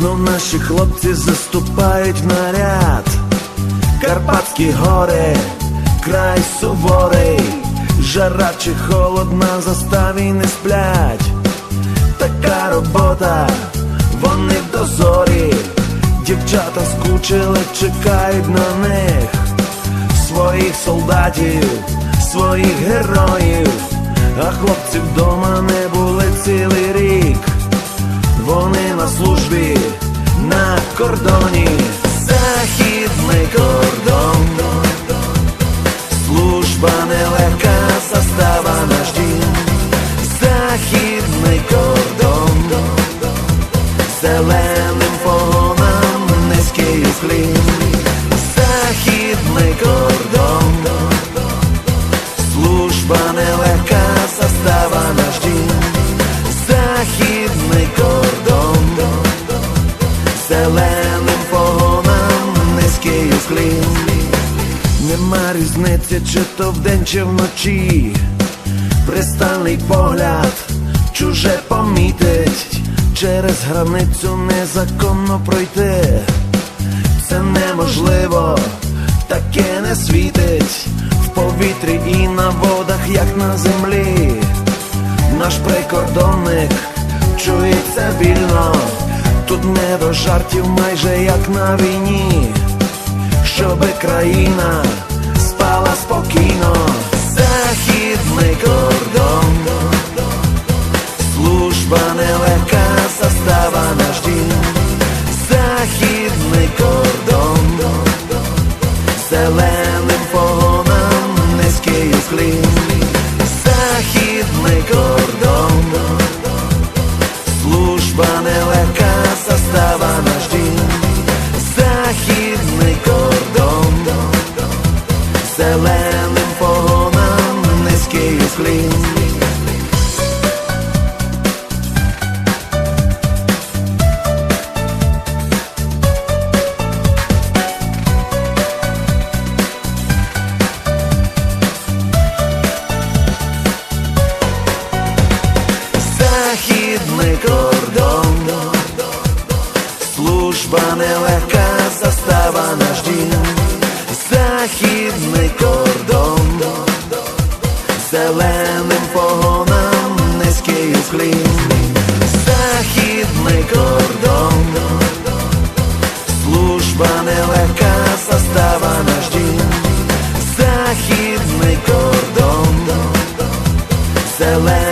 Знов наші хлопці заступають в наряд. Карпатські гори, край суворий, жара чи холод на заставі не сплять. Така робота, вони в дозорі, дівчата скучили, чекають на них своїх солдатів, своїх героїв, а хлопці вдома не були цілий рік. Вони на службі кордоні, західний кордон, служба нелегка, застава наш дім, західний кордон, зеленим фоном низький уклін, західний кордон, Різниці, чи то вдень, чи вночі, пристальний погляд, чуже помітить, через границю незаконно пройти. Це неможливо, таке не світить. В повітрі і на водах, як на землі. Наш прикордонник чується вільно, тут не до жартів, майже як на війні. Щоби країна спокійно, західний кордон, служба нелегка, застава наш дім, західний кордон, зеленим служба нелегка, застава наш дім, західний кордон, зеленим погонам низький уклін, західний кордон, служба нелегка, застава наш дім, західний кордон. Зеленим